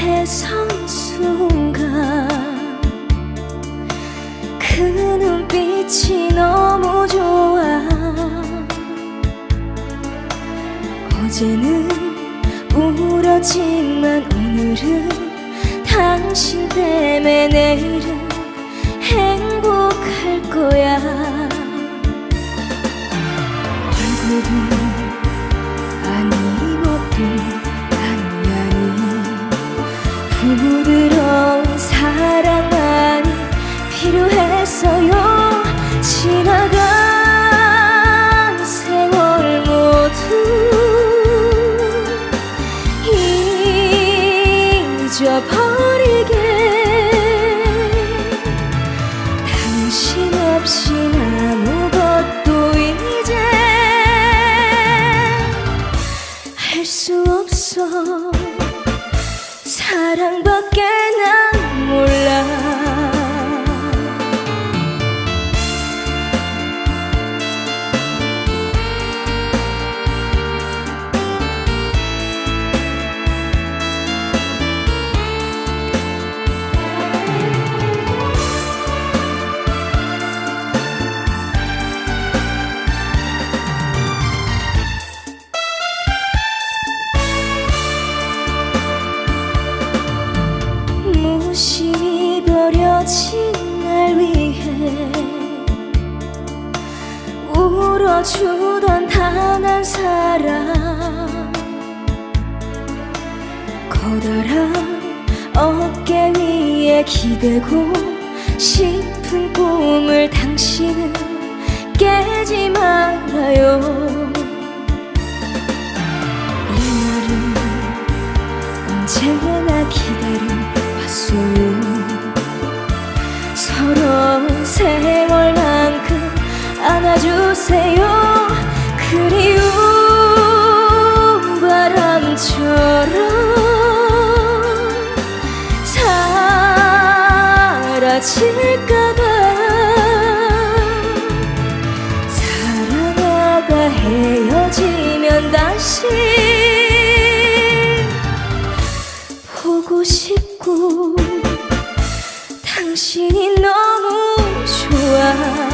해선 순간 그 눈빛이 너무 좋아. 어제는 울었지만 오늘은 당신 때문에 내일은 행복할 거야. 필요했어요. 지나간 세월 모두 잊어버리게. 당신 없인 아무것도 이제 할 수 없어. 사랑밖에 난 무심히 버려진 날 위해 울어주던 단 한 사람. 커다란 어깨 위에 기대고 싶은 꿈을 당신은 깨지 말아요. 이 날은 언제나 기다려 왔어요 서러 세월만큼 안아주세요. 그리운 바람처럼 사라질까봐 사랑하다 헤어지면 다시 보고 싶고 당신이 너무 좋아